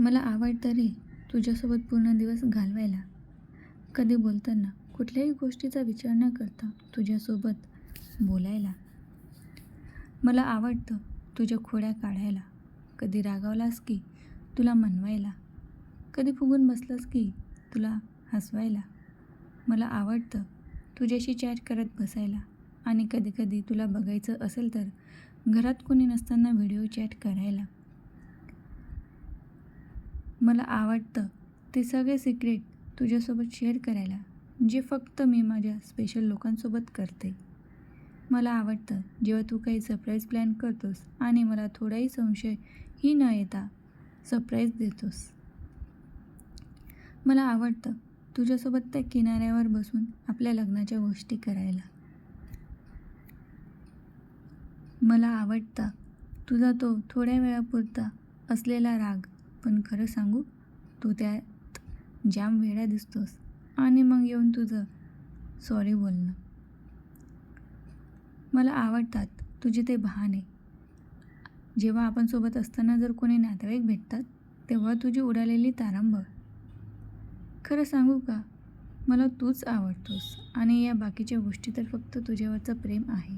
मला आवडतं रे तुझ्यासोबत पूर्ण दिवस घालवायला. कधी बोलताना कुठल्याही गोष्टीचा विचार न करता तुझ्यासोबत बोलायला. मला आवडतं तुझ्या खोड्या काढायला. कधी रागावलास की तुला मनवायला. कधी फुगून बसलास की तुला हसवायला. मला आवडतं तुझ्याशी चॅट करत बसायला. आणि कधी कधी तुला बघायचं असेल तर घरात कोणी नसताना व्हिडिओ चॅट करायला. मला आवडतं ते सगळे सिक्रेट तुझ्यासोबत शेअर करायला जे फक्त मी माझ्या स्पेशल लोकांसोबत करते. मला आवडतं जेव्हा तू काही सरप्राईज प्लॅन करतोस आणि मला थोडाही संशयही न येता सरप्राईज देतोस. मला आवडतं तुझ्यासोबत त्या किनाऱ्यावर बसून आपल्या लग्नाच्या गोष्टी करायला. मला आवडता तुझा तो थोड्या वेळापुरता असलेला राग पण खरं सांगू तू त्यात जाम वेळा दिसतोस. आणि मग येऊन तुझं सॉरी बोलणं. मला आवडतात तुझे ते बहाणे जेव्हा आपण सोबत असताना जर कोणी नातेवाईक भेटतात तेव्हा तुझी उडालेली तारांब. खरं सांगू का मला तूच आवडतोस. आणि या बाकीच्या गोष्टी तर फक्त तुझ्यावरचं प्रेम आहे.